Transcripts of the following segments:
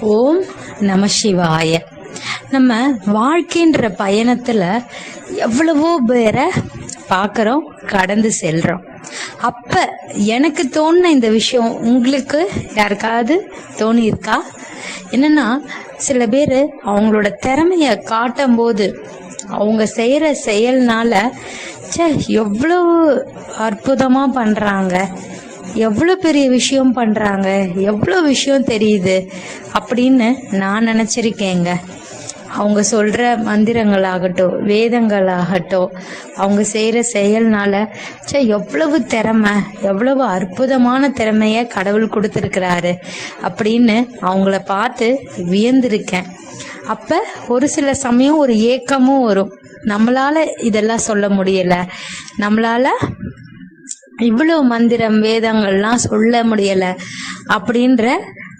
ஓம் நம சிவாய. நம்ம வாழ்க்கைன்ற பயணத்துல எவ்வளவோ பேரை பார்க்குறோம் கடந்து செல்றோம். அப்ப எனக்கு தோணுன இந்த விஷயம் உங்களுக்கு யாருக்காவது தோணியிருக்கா? என்னன்னா சில பேர் அவங்களோட திறமைய காட்டும் போது அவங்க செய்யற செயல்னால ச்சே எவ்வளவு அற்புதமா பண்றாங்க. எவ்வளோ பெரிய விஷயம் பண்ணுறாங்க எவ்வளோ விஷயம் தெரியுது? அப்படின்னு நான் நினச்சிருக்கேங்க. அவங்க சொல்கிற மந்திரங்களாகட்டும் வேதங்களாகட்டும் அவங்க செய்கிற செயல்னால ச்சே எவ்வளவு திறமை எவ்வளவு அற்புதமான திறமையை கடவுள் கொடுத்துருக்கிறாரு அப்படின்னு அவங்கள பார்த்து வியந்திருக்கேன். அப்போ ஒரு சில சமயம் ஒரு ஏக்கமும் வரும். நம்மளால இதெல்லாம் சொல்ல முடியல. நம்மளால இவ்வளவு மந்திரம் வேதங்கள்லாம் சொல்ல முடியல அப்படின்ற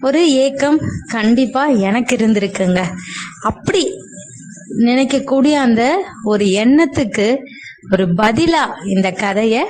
ஒரு ஏக்கம் கண்டிப்பா எனக்கு இருந்திருக்குங்க. அப்படி நினைக்கக்கூடிய அந்த ஒரு எண்ணத்துக்கு ஒரு பதிலா இந்த கதைய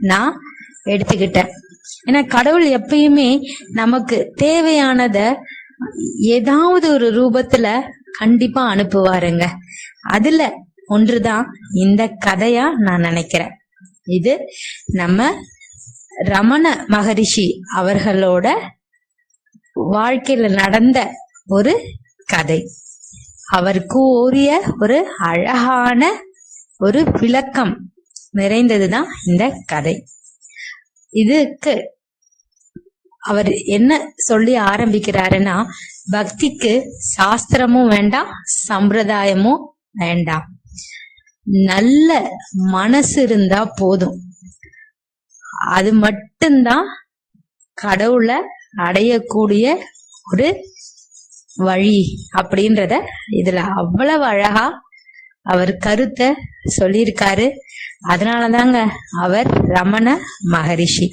நான் எடுத்துக்கிட்டேன். ஏன்னா கடவுள் எப்பயுமே நமக்கு தேவையானத ஏதாவது ஒரு ரூபத்துல கண்டிப்பா அனுப்புவாருங்க. அதுல ஒன்றுதான் இந்த கதையா நான் நினைக்கிறேன். இது நம்ம ரமண மகரிஷி அவர்களோட வாழ்க்கையில நடந்த ஒரு கதை. அவருக்கு ஓரிய ஒரு அழகான ஒரு விளக்கம் நிறைந்ததுதான் இந்த கதை. இதுக்கு அவர் என்ன சொல்லி ஆரம்பிக்கிறாருன்னா பக்திக்கு சாஸ்திரமும் வேண்டாம் சம்பிரதாயமும் வேண்டாம். நல்ல மனசு இருந்தா போதும். அது மட்டும்தான் கடவுளை அடையக்கூடிய ஒரு வழி அப்படின்றத இதுல அவ்வளவு அழகா அவர் கருத்தை சொல்லியிருக்காரு. அதனாலதாங்க அவர் ரமண மகரிஷி.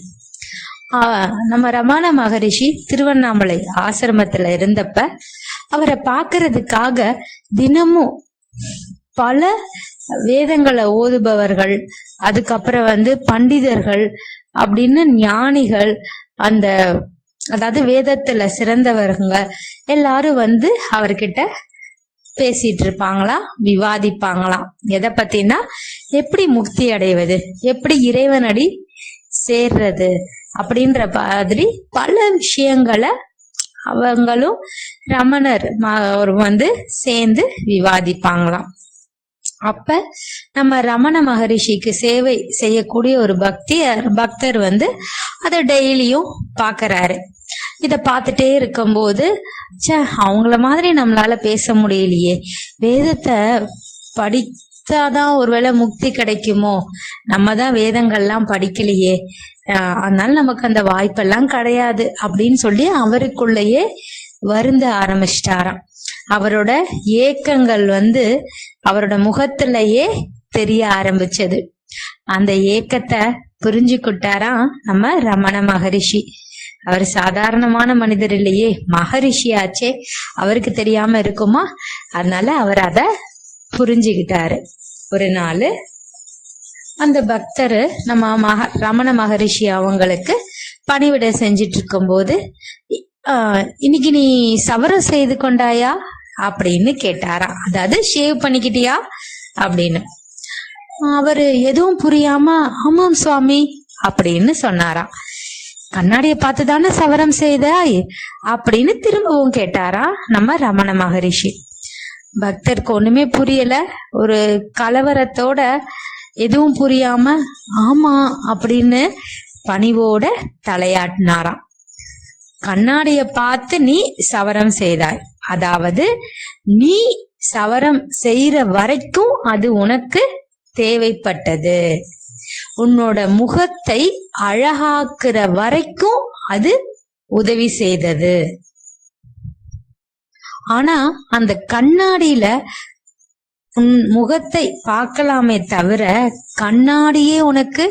ஆஹ் நம்ம ரமண மகரிஷி திருவண்ணாமலை ஆசிரமத்துல இருந்தப்ப அவரை பார்க்கறதுக்காக தினமும் பல வேதங்களை ஓதுபவர்கள் அதுக்கப்புறம் வந்து பண்டிதர்கள் அப்படின்னு ஞானிகள் அந்த அதாவது வேதத்துல சிறந்தவர்கள் எல்லாரும் வந்து அவர்கிட்ட பேசிட்டு இருப்பாங்களாம் விவாதிப்பாங்களாம் எதை பத்தினா எப்படி முக்தி அடைவது எப்படி இறைவனடி சேர்றது அப்படின்ற மாதிரி பல விஷயங்களை அவங்களும் ரமணர் வந்து சேர்ந்து விவாதிப்பாங்களாம். அப்ப நம்ம ரமண மகரிஷிக்கு சேவை செய்யக்கூடிய ஒரு பக்தி பக்தர் வந்து அதை டெய்லியும் பாக்குறாரு. இத பார்த்துட்டே இருக்கும்போது ச்சே அவங்கள மாதிரி நம்மளால பேச முடியலையே. வேதத்தை படித்தாதான் ஒருவேளை முக்தி கிடைக்குமோ? நம்ம தான் வேதங்கள்லாம் படிக்கலையே. ஆஹ் அதனால நமக்கு அந்த வாய்ப்பெல்லாம் கிடையாது அப்படின்னு சொல்லி அவருக்குள்ளேயே வருந்த ஆரம்பிச்சிட்டாராம். அவரோட ஏக்கங்கள் வந்து அவரோட முகத்திலேயே தெரிய ஆரம்பிச்சது. அந்த ஏக்கத்தை புரிஞ்சுக்கிட்டாராம் நம்ம ரமண மகரிஷி. அவர் சாதாரணமான மனிதர் இல்லையே மகரிஷி ஆச்சே அவருக்கு தெரியாம இருக்குமா? அதனால அவர் அத புரிஞ்சுக்கிட்டாரு. ஒரு நாள் அந்த பக்தர் நம்ம மக ரமண மகரிஷி அவங்களுக்கு பணிவிடை செஞ்சிட்டு இருக்கும்போது போது இன்னைக்கு நீ சவரம் செய்து கொண்டாயா? அப்படின்னு கேட்டாரா அதாவது ஷேவ் பண்ணிக்கிட்டியா? அப்படின்னு. அவரு எதுவும் புரியாம ஆமாம் சுவாமி அப்படின்னு சொன்னாராம். கண்ணாடிய பார்த்து தானே சவரம் செய்தாய்? அப்படின்னு திரும்பவும் கேட்டாரா நம்ம ரமண மகரிஷி. பக்தருக்கு ஒண்ணுமே புரியல. ஒரு கலவரத்தோட எதுவும் புரியாம ஆமா அப்படின்னு பணிவோட தலையாட்டினாராம். கண்ணாடிய பார்த்து நீ சவரம் செய்தாய். அதாவது நீ சவரம் செய்யற வரைக்கும் அது உனக்கு தேவைப்பட்டது. உன்னோட முகத்தை அழகாக்குற வரைக்கும் அது உதவி செய்தது. ஆனா அந்த கண்ணாடியில உன் முகத்தை பார்க்கலாமே தவிர கண்ணாடியே உனக்கு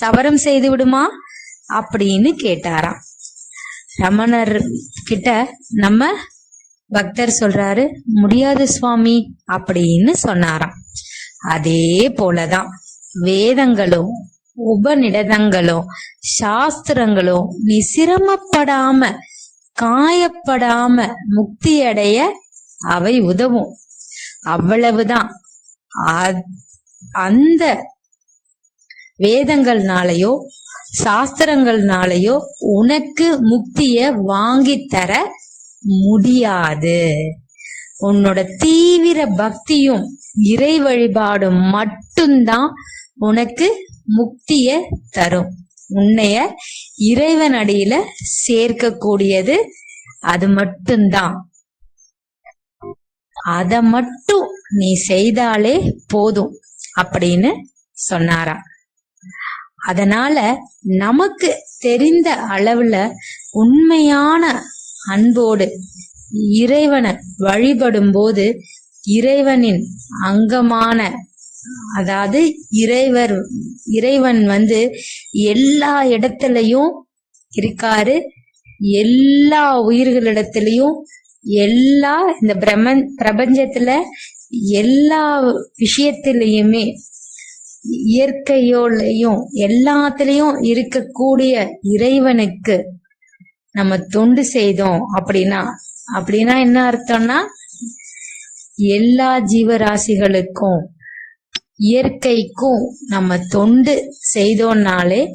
சவரம் செய்து விடுமா? அப்படின்னு கேட்டாராம். ரமணர் கிட்ட நம்ம பக்தர் சொல்றாரு முடியாது சுவாமி அப்படின்னு சொன்னாராம். அதே போலதான் வேதங்களும் உபநிடதங்களும் சாஸ்திரங்களும் நீ சிரமப்படாம காயப்படாம முக்தி அடைய அவை உதவும். அவ்வளவுதான். அ- அந்த வேதங்கள்னாலயோ சாஸ்திரங்கள்னாலயோ உனக்கு முக்திய வாங்கி தர முடியாது. உன்னோட தீவிர பக்தியும் இறை வழிபாடும் மட்டும்தான் உனக்கு முக்திய தரும். உன்னைய இறைவன் அடியில சேர்க்கக்கூடியது அது மட்டும்தான். அத மட்டும் நீ செய்தாலே போதும் அப்படின்னு சொன்னாராம். அதனால நமக்கு தெரிந்த அளவுல உண்மையான அன்போடு இறைவனை வழிபடும் போது இறைவனின் அங்கமான அதாவது இறைவர் இறைவன் வந்து எல்லா இடத்துலயும் இருக்காரு. எல்லா உயிர்களிடத்திலையும் எல்லா இந்த பிரமன் பிரபஞ்சத்துல எல்லா விஷயத்திலையுமே இயற்கையோலையும் எல்லாத்துலயும் இருக்கக்கூடிய இறைவனுக்கு நம்ம தொண்டு செய்தோம் அப்படின்னா அப்படின்னா என்ன அர்த்தம்னா எல்லா ஜீவராசிகளுக்கும் இயற்கைக்கும் நம்ம தொண்டு செய்தோம்னாலே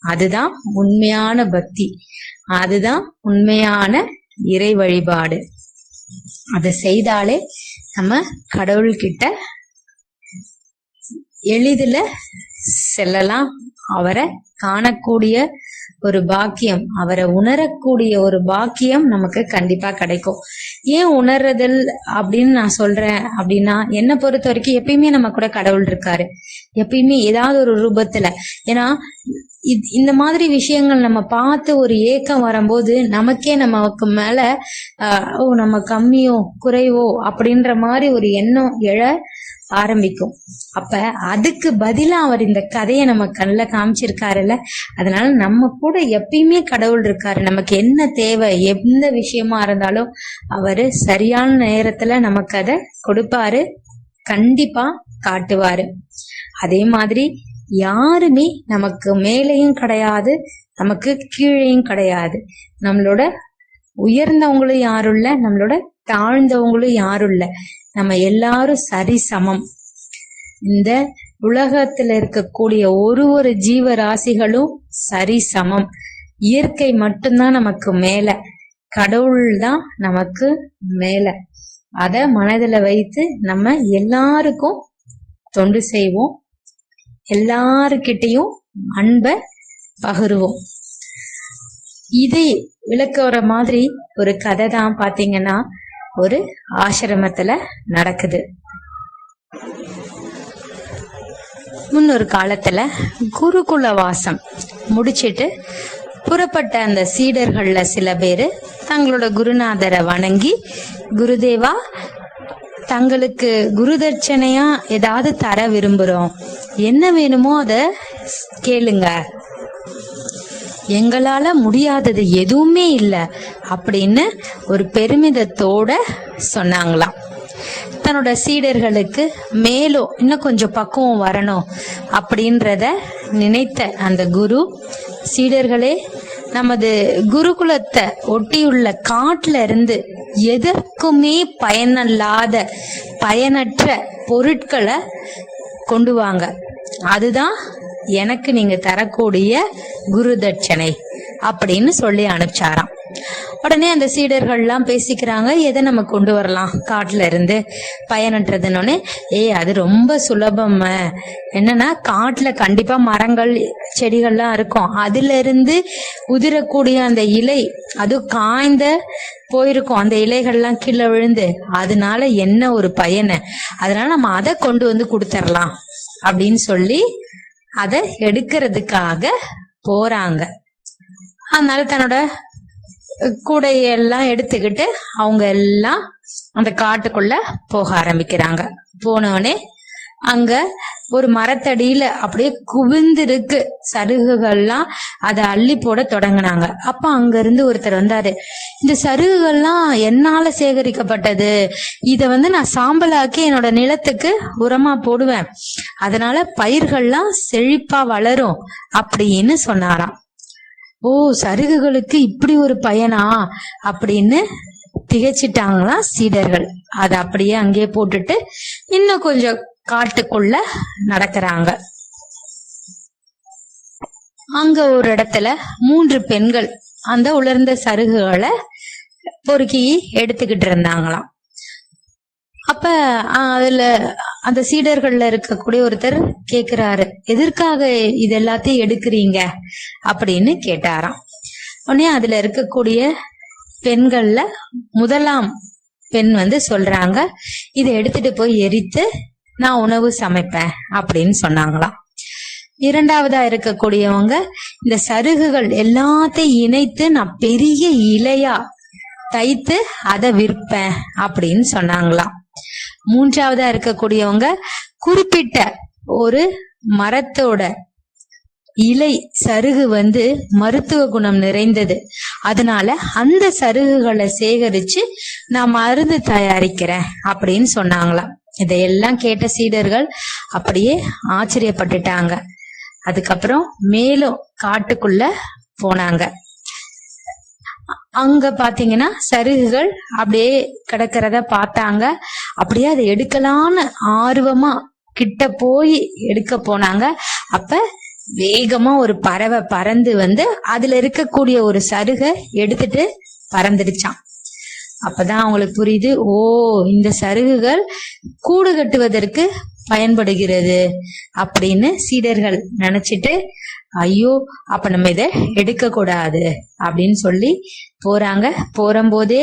அதுதான் உண்மையான பக்தி. அதுதான் உண்மையான இறை வழிபாடு. அதை செய்தாலே நம்ம கடவுள்கிட்ட எளிதில் செல்லலாம். அவரை காணக்கூடிய ஒரு பாக்கியம் அவரை உணரக்கூடிய ஒரு பாக்கியம் நமக்கு கண்டிப்பா கிடைக்கும். ஏன் உணர்றதில் அப்படின்னு நான் சொல்றேன் அப்படின்னா என்னை பொறுத்த வரைக்கும் எப்பயுமே நம்ம கூட கடவுள் இருக்காரு. எப்பயுமே ஏதாவது ஒரு ரூபத்துல. ஏன்னா இந்த மாதிரி விஷயங்கள் நம்ம பார்த்து ஒரு ஏக்கம் வரும்போது நமக்கே நமக்கு மேல ஓ நம்ம கம்மியோ குறைவோ அப்படின்ற மாதிரி ஒரு எண்ணம் எழ ஆரம்பிக்கும். அப்ப அதுக்கு பதிலா அவர் இந்த கதையை நம்ம கண்ணில் காமிச்சிருக்காருல்ல? அதனால நம்ம கூட எப்பயுமே கடவுள் இருக்காரு. நமக்கு என்ன தேவை எந்த விஷயமா இருந்தாலும் அவரு சரியான நேரத்துல நமக்கு அதை கொடுப்பாரு கண்டிப்பா காட்டுவாரு. அதே மாதிரி யாருமே நமக்கு மேலேயும் கிடையாது நமக்கு கீழேயும் கிடையாது. நம்மளோட உயர்ந்தவங்களும் யாரும் இல்ல நம்மளோட தாழ்ந்தவங்களும் யாரும் இல்ல நம்ம எல்லாரும் சரி சமம். இந்த உலகத்துல இருக்கக்கூடிய ஒரு ஒரு ஜீவராசிகளும் சரிசமம் இயற்கை மட்டும்தான் நமக்கு மேல. கடவுள் தான் நமக்கு மேல. அத மனதுல வைத்து நம்ம எல்லாருக்கும் தொண்டு செய்வோம். எல்லாருக்கிட்டையும் அன்பை பகிருவோம். இதை விளக்குற மாதிரி ஒரு கதை தான் பாத்தீங்கன்னா ஒரு ஆசிரமத்துல நடக்குது. முன்னொரு காலத்துல குருகுல வாசம் முடிச்சிட்டு புறப்பட்ட அந்த சீடர்கள்ல சில பேரு தங்களோட குருநாதரை வணங்கி குருதேவா தங்களுக்கு குருதட்சணையா ஏதாவது தர விரும்புறோம். என்ன வேணுமோ அத கேளுங்க. எங்களால முடியாதது எதுவுமே இல்லை அப்படின்னு ஒரு பெருமிதத்தோட சொன்னாங்களாம். தன்னோட சீடர்களுக்கு மேலும் இன்னும் கொஞ்சம் பக்குவம் வரணும் அப்படின்றத நினைத்த அந்த குரு சீடர்களே நமது குருகுலத்தை ஒட்டியுள்ள காட்டுல இருந்து எதற்குமே பயனல்லாத பயனற்ற பொருட்களை கொண்டு வாங்க. அதுதான் எனக்கு நீங்க தரக்கூடிய குரு தட்சணை அப்படின்னு சொல்லி அனுப்பிச்சாராம். உடனே அந்த சீடர்கள்லாம் பேசிக்கிறாங்க எதை நம்ம கொண்டு வரலாம்? காட்டுல இருந்து பயனற்றதுன்னு ஏய் அது ரொம்ப சுலபம். என்னன்னா காட்டுல கண்டிப்பா மரங்கள் செடிகள்லாம் இருக்கும். அதுல இருந்து உதிரக்கூடிய அந்த இலை அது காய்ந்த போயிருக்கும். அந்த இலைகள்லாம் கீழே விழுந்து. அதனால என்ன ஒரு பயனை? அதனால நம்ம அதை கொண்டு வந்து கொடுத்துடலாம் அப்படின்னு சொல்லி அதை எடுக்கிறதுக்காக போறாங்க. அதனால தன்னோட கூடையெல்லாம் எடுத்துக்கிட்டு அவங்க எல்லாம் அந்த காட்டுக்குள்ள போக ஆரம்பிக்கிறாங்க. போனவனே அங்க ஒரு மரத்தடியில அப்படியே குவிந்திருக்கு. சருகுகள்லாம் அதை அள்ளி போட தொடங்கினாங்க. அப்ப அங்க இருந்து ஒருத்தர் வந்தாரு. இந்த சருகுகள்லாம் என்னால சேகரிக்கப்பட்டது? இத வந்து நான் சாம்பலாக்கி என்னோட நிலத்துக்கு உரமா போடுவேன். அதனால பயிர்கள்லாம் செழிப்பா வளரும் அப்படின்னு சொன்னாராம். ஓ சருகுகளுக்கு இப்படி ஒரு பயனா? அப்படின்னு திகைச்சிட்டாங்களாம் சீடர்கள். அதை அப்படியே அங்கேயே போட்டுட்டு இன்னும் கொஞ்சம் காட்டுக்குள்ள நடக்கிறாங்க. அங்க ஒரு இடத்துல மூன்று பெண்கள் அந்த உலர்ந்த சருகுகளை பொறுக்கி எடுத்துக்கிட்டு இருந்தாங்களாம். அப்ப அதுல அந்த சீடர்கள்ல இருக்கக்கூடிய ஒருத்தர் கேக்குறாரு எதற்காக இது எல்லாத்தையும் எடுக்கிறீங்க? அப்படின்னு கேட்டாராம். உடனே அதுல இருக்கக்கூடிய பெண்கள்ல முதலாம் பெண் வந்து சொல்றாங்க இதை எடுத்துட்டு போய் எரித்து நான் உணவு சமைப்பேன் அப்படின்னு சொன்னாங்களாம். இரண்டாவதா இருக்கக்கூடியவங்க இந்த சருகுகள் எல்லாத்தையும் இணைத்து நான் பெரிய இலையா தைத்து அதை விற்பேன் அப்படின்னு சொன்னாங்களாம். மூன்றாவதா இருக்கக்கூடியவங்க குறிப்பிட்ட ஒரு மரத்தோட இலை சருகு வந்து மருத்துவ குணம் நிறைந்தது. அதனால அந்த சருகுகளை சேகரிச்சு நான் மருந்து தயாரிக்கிறேன் அப்படின்னு சொன்னாங்களாம். இதையெல்லாம் கேட்ட சீடர்கள் அப்படியே ஆச்சரியப்பட்டுட்டாங்க. அதுக்கப்புறம் மேலும் காட்டுக்குள்ள போனாங்க. அங்க பாத்தீங்கன்னா சருகுகள் அப்படியே கிடக்கிறத பார்த்தாங்க. அப்படியே அதை எடுக்கலான்னு ஆர்வமா கிட்ட போய் எடுக்க போனாங்க. அப்ப வேகமா ஒரு பறவை பறந்து வந்து அதுல இருக்கக்கூடிய ஒரு சருகை எடுத்துட்டு பறந்துடுச்சான் அப்பதான் அவங்களுக்கு புரியுது ஓ இந்த சருகுகள் கூடு கட்டுவதற்கு பயன்படுகிறது அப்படின்னு சீடர்கள் நினைச்சிட்டு ஐயோ அப்ப நம்ம இதை எடுக்க கூடாது அப்படின்னு சொல்லி போறாங்க. போறம்போதே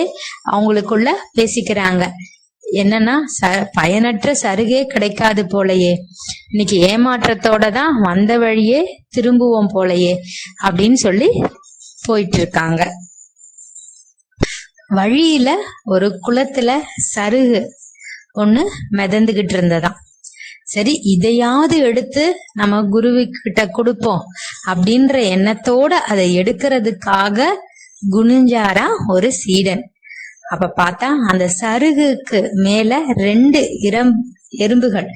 அவங்களுக்குள்ள பேசிக்கிறாங்க. என்னன்னா ச பயனற்ற சருகே கிடைக்காது போலயே. இன்னைக்கு ஏமாற்றத்தோட தான் வந்த வழியே திரும்புவோம் போலயே அப்படின்னு சொல்லி போயிட்டு இருக்காங்க வழியில ஒரு குளத்துல சருகு ஒண்ணு மிதந்துகிட்டு இருந்ததாம். சரி இதையாவது எடுத்து நம்ம குருவி கிட்ட கொடுப்போம் அப்படின்ற எண்ணத்தோட அதை எடுக்கிறதுக்காக குனிஞ்சாரா ஒரு சீடன். அப்ப பார்த்தா அந்த சருகுக்கு மேல ரெண்டு இரம் எறும்புகள்.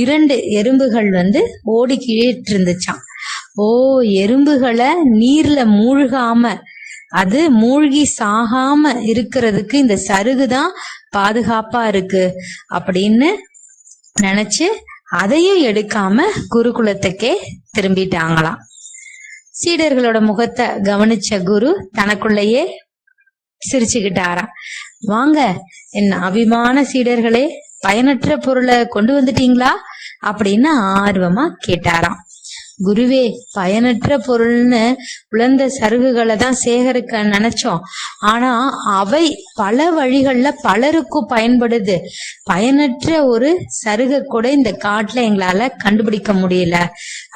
இரண்டு எறும்புகள் வந்து ஓடிக்கிட்டு இருந்துச்சாம் ஓ எறும்புகளை நீர்ல மூழ்காம அது மூழ்கி சாகாம இருக்கிறதுக்கு இந்த சருகுதான் பாதுகாப்பா இருக்கு அப்படின்னு நினைச்சு அதையும் எடுக்காம குருகுலத்துக்கே திரும்பிட்டாங்களாம். சீடர்களோட முகத்தை கவனிச்ச குரு தனக்குள்ளேயே சிரிச்சுக்கிட்டாராம். வாங்க என் அபிமான சீடர்களே பயனற்ற பொருளை கொண்டு வந்துட்டீங்களா? அப்படின்னு ஆர்வமா கேட்டாராம். குருவே பயனற்ற பொருள்னு உலர்ந்த சருகுகளை தான் சேகரிக்க நினைச்சோம். ஆனா அவை பல வழிகள்ல பலருக்கும் பயன்படுது. பயனற்ற ஒரு சருகை கூட இந்த காட்டுல எங்களால கண்டுபிடிக்க முடியல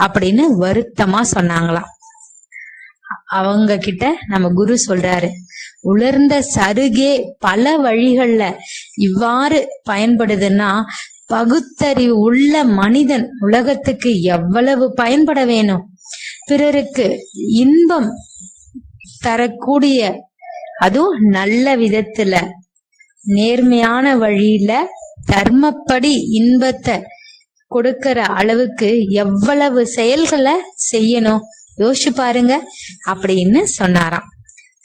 அப்படின்னு வருத்தமா சொன்னாங்களாம். அவங்க கிட்ட நம்ம குரு சொல்றாரு உலர்ந்த சருகே பல வழிகள்ல இவ்வாறு பயன்படுதுன்னா பகுத்தறிவு உள்ள மனிதன் உலகத்துக்கு எவ்வளவு பயன்பட வேணும்? பிறருக்கு இன்பம் தரக்கூடிய அதுவும் நல்ல விதத்துல நேர்மையான வழியில தர்மப்படி இன்பத்தை கொடுக்கிற அளவுக்கு எவ்வளவு செயல்களை செய்யணும்? யோசிச்சு பாருங்க. அப்படின்னு சொன்னாராம்.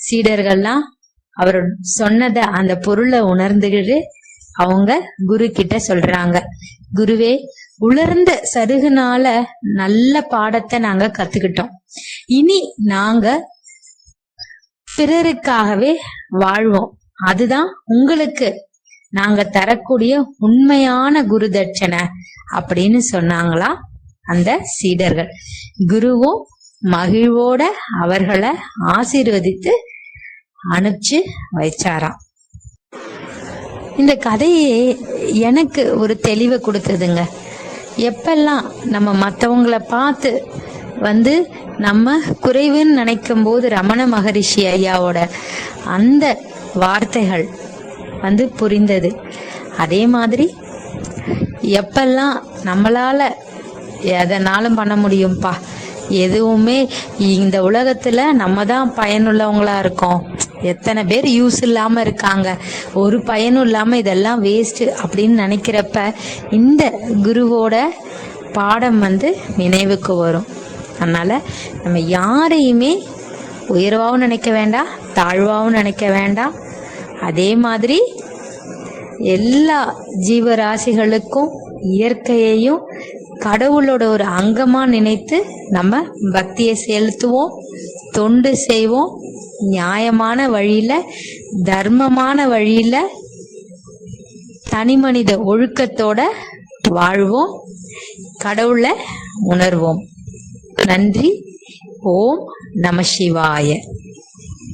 சீடர்கள்லாம் அவர் சொன்னத அந்த பொருளை உணர்ந்துகிட்டு அவங்க குரு கிட்ட சொல்றாங்க. குருவே உலர்ந்த சருகுனால நல்ல பாடத்தை நாங்க கத்துக்கிட்டோம். இனி நாங்க பிறருக்காகவே வாழ்வோம். அதுதான் உங்களுக்கு நாங்க தரக்கூடிய உண்மையான குரு தட்சணை அப்படின்னு சொன்னாங்களா அந்த சீடர்கள். குருவும் மகிழ்வோட அவர்களை ஆசீர்வதித்து அனுப்பிச்சு வைச்சாராம். இந்த கதையே எனக்கு ஒரு தெளிவை கொடுத்ததுங்க. எப்பெல்லாம் நம்ம மற்றவங்களை பார்த்து வந்து நம்ம குறைவுன்னு நினைக்கும் போது ரமண மகரிஷி ஐயாவோட அந்த வார்த்தைகள் வந்து புரிந்தது. அதே மாதிரி எப்பெல்லாம் நம்மளால எதனாலும் பண்ண முடியும்ப்பா எதுவுமே இந்த உலகத்துல நம்ம தான் பயனுள்ளவங்களா இருக்கோம். எத்தனை பேர் யூஸ் இல்லாம இருக்காங்க. ஒரு பயனும் இல்லாம இதெல்லாம் வேஸ்ட் அப்படின்னு நினைக்கிறப்ப இந்த குருவோட பாடம் வந்து நினைவுக்கு வரும். அதனால நம்ம யாரையுமே உயர்வாகவும் நினைக்க வேண்டாம் தாழ்வாகவும் நினைக்க வேண்டாம். அதே மாதிரி எல்லா ஜீவராசிகளுக்கும் இயற்கையையும் கடவுளோட ஒரு அங்கமாக நினைத்து நம்ம பக்தியை செலுத்துவோம் தொண்டு செய்வோம் நியாயமான வழியில தர்மமான வழியில தனிமனித ஒழுக்கத்தோட வாழ்வோம் கடவுளை உணர்வோம். நன்றி. ஓம் நம சிவாய.